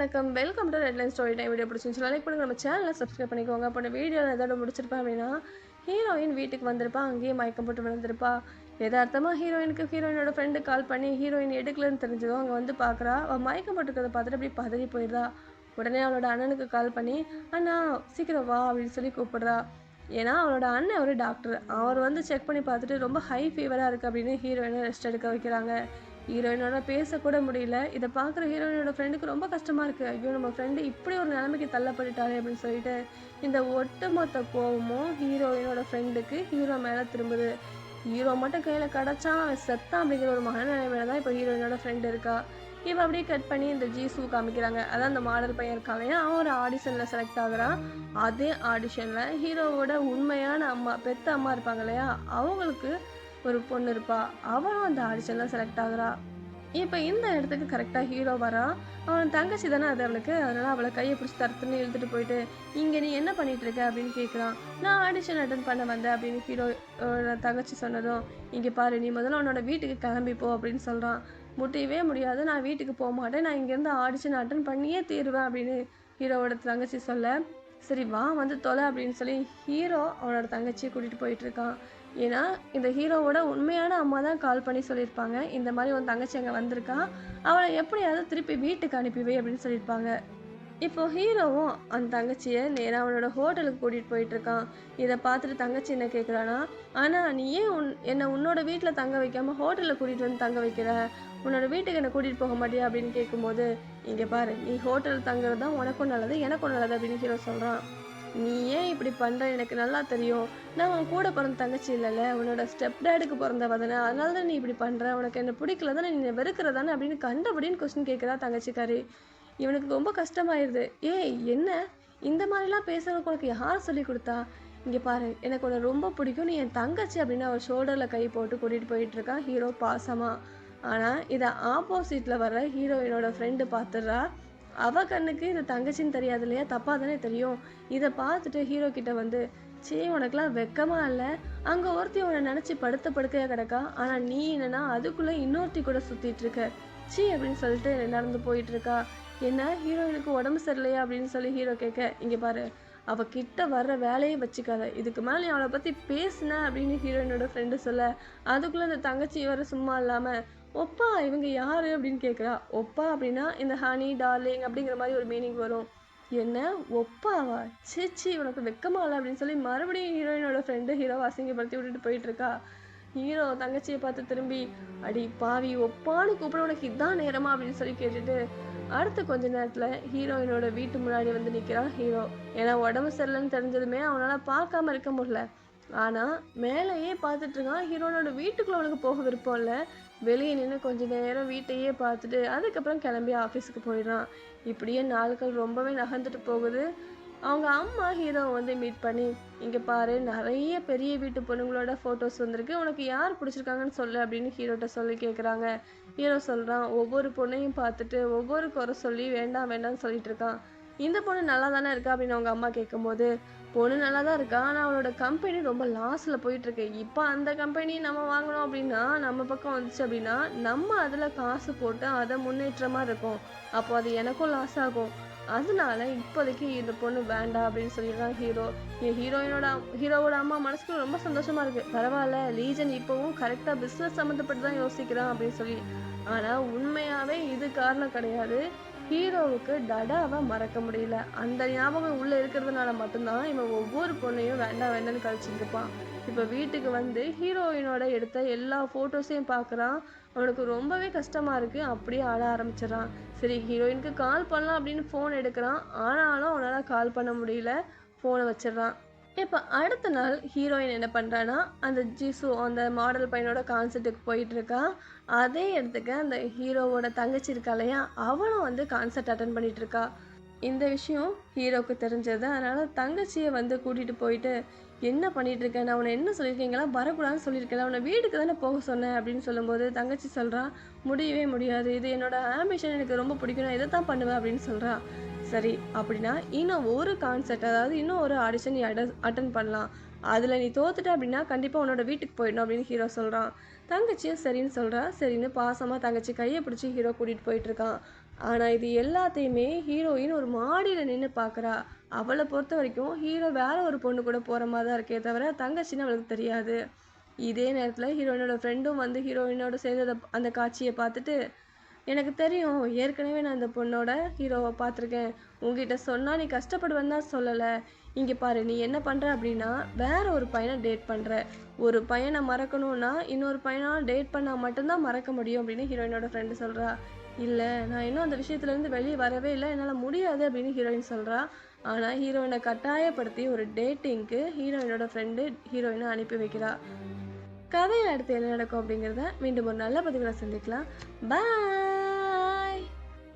வணக்கம். Welcome to redline story time video பிடிச்சிருந்துச்சு like பண்ணுங்க. நம்ம சேனலை சப்ஸ்கிரைப் பண்ணிக்கோங்க. அப்போ வீடியோ வீடியோவில் எதோட முடிச்சிருப்பேன் அப்படின்னா ஹீரோயின் வீட்டுக்கு வந்திருப்பா. அங்கேயே மயக்கம் போட்டு விழுந்திருப்பா. எதார்த்தமாக ஹீரோயினுக்கு ஹீரோயினோட ஃப்ரெண்டு கால் பண்ணி ஹீரோயின் எடுக்கலன்னு தெரிஞ்சதும் அங்கே வந்து பார்க்குறா அவள் மயக்கம் போட்டுக்கிறத பார்த்துட்டு அப்படியே பதறி போயிடுறா. உடனே அவளோட அண்ணனுக்கு கால் பண்ணி அண்ணா சீக்கிரம் வா அப்படின்னு சொல்லி கூப்பிடுறா. ஏன்னா அவளோட அண்ணன் ஒரு டாக்டர் அவர் வந்து செக் பண்ணி பார்த்துட்டு ரொம்ப ஹை ஃபீவராக இருக்குது அப்படின்னு ஹீரோயினை ரெஸ்ட் எடுக்க வைக்கிறாங்க. ஹீரோயினோட பேசக்கூட முடியல. இதை பார்க்குற ஹீரோயினோட ஃப்ரெண்டுக்கு ரொம்ப கஷ்டமாக இருக்குது ஐயோ நம்ம ஃப்ரெண்டு இப்படி ஒரு நிலைமைக்கு தள்ளப்பட்டுட்டாரு அப்படின்னு சொல்லிட்டு இந்த ஒட்டுமொத்த கோவமும் ஹீரோயினோட ஃப்ரெண்டுக்கு ஹீரோ மேலே திரும்புது. ஹீரோ மட்டும் கையில் கிடச்சான் அவன் செத்தான் அப்படிங்கிற ஒரு மனநிலைமையில தான் இப்போ ஹீரோயினோட ஃப்ரெண்டு இருக்கா. இவ அப்படியே கட் பண்ணி இந்த ஜீசு காமிக்கிறாங்க. அதான் அந்த மாடல் பையன் இருக்காங்க அவன் ஒரு ஆடிஷனில் செலக்ட் ஆகுறான். அதே ஆடிஷனில் ஹீரோவோட உண்மையான அம்மா பெத்த அம்மா இருப்பாங்க இல்லையா? அவங்களுக்கு ஒரு பொண்ணு இருப்பா. அவளும் அந்த ஆடிஷனில் செலக்ட் ஆகுறா. இப்போ இந்த இடத்துக்கு கரெக்டாக ஹீரோ வரான் அவன் தங்கச்சி தானே அது அவளுக்கு? அதனால அவளை கையை பிடிச்சி தரத்துன்னு இழுத்துட்டு போயிட்டு இங்கே நீ என்ன பண்ணிட்டு இருக்க? அப்படின்னு கேட்குறான் நான் ஆடிஷன் அட்டன் பண்ண வந்தேன் அப்படின்னு ஹீரோ தங்கச்சி சொன்னதும் இங்கே பாரு நீ முதல்ல உன்னோட வீட்டுக்கு கிளம்பி போ அப்படின்னு சொல்கிறான் முடியவே முடியாது. நான் வீட்டுக்கு போக மாட்டேன். நான் இங்கேருந்து ஆடிஷன் அட்டன் பண்ணியே தீருவேன் அப்படின்னு ஹீரோவோட தங்கச்சி சொல்ல. சரி வா வந்து தொலை அப்படின்னு சொல்லி ஹீரோ அவனோட தங்கச்சியை கூட்டிகிட்டு போயிட்டு இருக்கான். ஏன்னா இந்த ஹீரோவோட உண்மையான அம்மா தான் கால் பண்ணி சொல்லியிருப்பாங்க. இந்த மாதிரி உன் தங்கச்சி அங்கே வந்திருக்கா அவளை எப்படியாவது திருப்பி வீட்டுக்கு அனுப்பிவை அப்படின்னு சொல்லியிருப்பாங்க. இப்போ ஹீரோவும் அந்த தங்கச்சியை நேராக அவனோட ஹோட்டலுக்கு கூட்டிகிட்டு போயிட்டு இருக்கான். இதை பார்த்துட்டு தங்கச்சி என்ன கேட்குறானா ஆனால் நீ ஏன் உன் என்னை உன்னோட வீட்டில் தங்க வைக்காம ஹோட்டலில் கூட்டிகிட்டு வந்து தங்க வைக்கிற? உன்னோட வீட்டுக்கு என்னை கூட்டிகிட்டு போக மாட்டியா? அப்படின்னு கேட்கும்போது இங்கே பாரு நீ ஹோட்டலில் தங்குறது தான் உனக்கும் நல்லது எனக்கும் நல்லது அப்படின்னு ஹீரோ சொல்கிறான் நீ ஏன் இப்படி பண்ணுற எனக்கு நல்லா தெரியும். நான் உன் கூட பிறந்த தங்கச்சி இல்லைல்ல? உன்னோட ஸ்டெப் டேடுக்கு பிறந்தவ தானே அதனால தான் நீ இப்படி பண்ணுற உனக்கு என்ன பிடிக்கல தானே நீ வெறுக்கிறதானே அப்படின்னு கண்டபடின்னு கொஸ்டின் கேட்குறா தங்கச்சிக்காரி. இவனுக்கு ரொம்ப கஷ்டமாயிருது. ஏய் என்ன? இந்த மாதிரிலாம் பேசுறதுக்கு உனக்கு யார் சொல்லி கொடுத்தா? இங்கே பாரு எனக்கு உன்னை ரொம்ப பிடிக்கும். நீ என் தங்கச்சி அப்படின்னு அவர் ஷோல்டரில் கை போட்டு கூட்டிகிட்டு போயிட்டு இருக்கான் ஹீரோ பாசமாக ஆனால் இதை ஆப்போசிட்டில் வர ஹீரோயினோட ஃப்ரெண்டு பார்த்துடுறா அவ கண்ணுக்கு இது தங்கச்சின்னு தெரியாது இல்லையா? தப்பாக தானே தெரியும். இதை பார்த்துட்டு ஹீரோ கிட்ட வந்து சே உனக்குலாம் வெக்கமா இல்லை? அங்கே ஒருத்தி உன்னை நினச்சி படுத்த படுக்கையா கிடக்கா? ஆனால் நீ என்னன்னா அதுக்குள்ளே இன்னொருத்தி கூட சுற்றிட்டு இருக்க. சீ அப்படின்னு சொல்லிட்டு நடந்து போயிட்டு இருக்கா. என்ன? ஹீரோயினுக்கு உடம்பு சரியில்லையா? அப்படின்னு சொல்லி ஹீரோ கேட்க இங்கே பாரு அவ கிட்ட வர்ற வேலையை வச்சுக்காத. இதுக்கு மேலே அவளை பற்றி பேசுன அப்படின்னு ஹீரோயினோட ஃப்ரெண்டு சொல்ல அதுக்குள்ளே அந்த தங்கச்சி வர சும்மா இல்லாமல் ஒப்பா இவங்க யாரு? அப்படின்னு கேட்குறா ஒப்பா? அப்படின்னா இந்த ஹனி டார்லிங் அப்படிங்கிற மாதிரி ஒரு மீனிங் வரும். என்ன? ஒப்பாவா? சீச்சி உனக்கு வெக்கமா இல்லை? அப்படின்னு சொல்லி மறுபடியும் ஹீரோயினோட ஃப்ரெண்டு ஹீரோ அசிங்கப்படுத்தி விட்டுட்டு போயிட்டு இருக்கா. ஹீரோ தங்கச்சியை பார்த்து திரும்பி அடி பாவி ஒப்பான்னு கூப்பிட உனக்கு இதான் நேரமா? அப்படின்னு சொல்லி கேட்டுட்டு அடுத்த கொஞ்ச நேரத்தில் ஹீரோயினோட வீட்டு முன்னாடி வந்து நிற்கிறான் ஹீரோ. ஏன்னா உடம்பு சரியில்லைன்னு தெரிஞ்சதுமே அவனால் பார்க்காம இருக்க முடியல. ஆனால் மேலேயே பார்த்துட்டு இருக்கான். ஹீரோனோட வீட்டுக்குள்ளே அவனுக்கு போக விருப்பம் இல்லை. வெளியே நின்று கொஞ்ச நேரம் வீட்டையே பார்த்துட்டு அதுக்கப்புறம் கிளம்பி ஆஃபீஸுக்கு போயிடுறான். இப்படியே நாட்கள் ரொம்பவே நகர்ந்துட்டு போகுது. அவங்க அம்மா ஹீரோ வந்து மீட் பண்ணி இங்கே பாரு நிறைய பெரிய வீட்டு பொண்ணுங்களோட ஃபோட்டோஸ் வந்திருக்கு. உனக்கு யார் பிடிச்சிருக்காங்கன்னு சொல்லு அப்படின்னு ஹீரோட்ட சொல்லி கேட்குறாங்க ஹீரோ சொல்கிறான் ஒவ்வொரு பொண்ணையும் பார்த்துட்டு ஒவ்வொரு குறை சொல்லி வேண்டாம் வேண்டாம்னு சொல்லிட்டு இருக்கான். இந்த பொண்ணு நல்லா தானே இருக்கா? அப்படின்னு அவங்க அம்மா கேட்கும்போது பொண்ணு நல்லா தான் இருக்கா. ஆனால் அவளோட கம்பெனி ரொம்ப லாஸில் போயிட்டுருக்கு. இப்போ அந்த கம்பெனி நம்ம வாங்கினோம் அப்படின்னா நம்ம பக்கம் வந்துச்சு அப்படின்னா நம்ம அதில் காசு போட்டு அதை முன்னேற்றமாக இருக்கும். அப்போ அது எனக்கும் லாஸ் ஆகும். அதனால இப்போதைக்கு இந்த பொண்ணு வேண்டாம் அப்படின்னு சொல்லிடுறான் ஹீரோ என் ஹீரோயினோட ஹீரோவோட அம்மா மனசுக்கு ரொம்ப சந்தோஷமா இருக்கு. பரவாயில்ல லீஜன் இப்போவும் கரெக்டாக பிஸ்னஸ் சம்மந்தப்பட்டு தான் யோசிக்கிறான் அப்படின்னு சொல்லி. ஆனால் உண்மையாகவே இது காரணம் கிடையாது. ஹீரோவுக்கு டடாவை மறக்க முடியல. அந்த ஞாபகம் உள்ளே இருக்கிறதுனால மட்டும்தான் இவன் ஒவ்வொரு பொண்ணையும் வேண்டாம் வேண்டாம்னு கழிச்சிருப்பான் இப்போ வீட்டுக்கு வந்து ஹீரோயினோட எடுத்த எல்லா ஃபோட்டோஸையும் பார்க்குறான் அவனுக்கு ரொம்பவே கஷ்டமாக இருக்குது அப்படியே ஆட ஆரம்பிச்சிடறான். சரி ஹீரோயினுக்கு கால் பண்ணலாம் அப்படின்னு ஃபோன் எடுக்கிறான். ஆனாலும் அவனால் கால் பண்ண முடியல. ஃபோனை வச்சிடுறான். இப்போ அடுத்த நாள் ஹீரோயின் என்ன பண்ணுறான்னா அந்த ஜிசு அந்த மாடல் பையனோட கான்சர்ட்டுக்கு போயிட்டுருக்கா அதே இடத்துக்கு அந்த ஹீரோவோட தங்கச்சி இருக்கா இல்லையா? அவளும் வந்து கான்சர்ட் அட்டன் பண்ணிகிட்ருக்கா இருக்கா. இந்த விஷயம் ஹீரோவுக்கு தெரிஞ்சது. அதனால் தங்கச்சியை வந்து கூட்டிகிட்டு போயிட்டு என்ன பண்ணிகிட்டு இருக்க நான் உன்னை என்ன சொல்லியிருக்கீங்களா? வரக்கூடாதுன்னு சொல்லியிருக்கேன் உன்னை வீட்டுக்கு தானே போக சொன்னேன் அப்படின்னு சொல்லும்போது தங்கச்சி சொல்கிறா முடியவே முடியாது. இது என்னோட ஆம்பிஷன் எனக்கு ரொம்ப பிடிக்கும். நான் இதை தான் பண்ணுவேன் அப்படின்னு சொல்கிறான் சரி அப்படின்னா இன்னும் ஒரு கான்செர்ட் அதாவது இன்னும் ஒரு ஆடிஷன் நீ அட அட்டன் பண்ணலாம். அதில் நீ தோத்துட்ட அப்படின்னா கண்டிப்பாக உன்னோட வீட்டுக்கு போயிடணும் அப்படின்னு ஹீரோ சொல்கிறான் தங்கச்சியும் சரின்னு சொல்கிறா சரின்னு பாசமாக தங்கச்சி கையை பிடிச்சி ஹீரோ கூட்டிகிட்டு போயிட்டுருக்கான் ஆனால் இது எல்லாத்தையுமே ஹீரோயின் ஒரு மாடியில் நின்று பார்க்குறா அவளை பொறுத்த வரைக்கும் ஹீரோ வேற ஒரு பொண்ணு கூட போகிற மாதிரி தான் இருக்கே தவிர தங்கச்சின்னு அவளுக்கு தெரியாது. இதே நேரத்தில் ஹீரோயினோட ஃப்ரெண்டும் வந்து ஹீரோயினோட சேர்ந்தத அந்த காட்சியை பார்த்துட்டு எனக்கு தெரியும் ஏற்கனவே நான் இந்த பொண்ணோட ஹீரோவை பார்த்துருக்கேன். உங்ககிட்ட சொன்னால் நீ கஷ்டப்படுவேன்னு தான் சொல்லலை. இங்கே பாரு நீ என்ன பண்ணுற அப்படின்னா வேற ஒரு பையனை டேட் பண்ணுற ஒரு பையனை மறக்கணும்னா இன்னொரு பையனாக டேட் பண்ணால் மட்டும்தான் மறக்க முடியும் அப்படின்னு ஹீரோயினோட ஃப்ரெண்டு சொல்கிறா இல்லை நான் இன்னும் அந்த விஷயத்துலேருந்து வெளியே வரவே இல்லை. என்னால் முடியாது அப்படின்னு ஹீரோயின் சொல்கிறா ஆனால் ஹீரோயினை கட்டாயப்படுத்தி ஒரு டேட்டிங்க்கு ஹீரோயினோட ஃப்ரெண்டு ஹீரோயினை அனுப்பி வைக்கிறா. கதையில் அடுத்து என்ன நடக்கும் அப்படிங்கிறத மீண்டும் ஒரு நல்ல பதிவில் சந்திக்கலாம். பாய்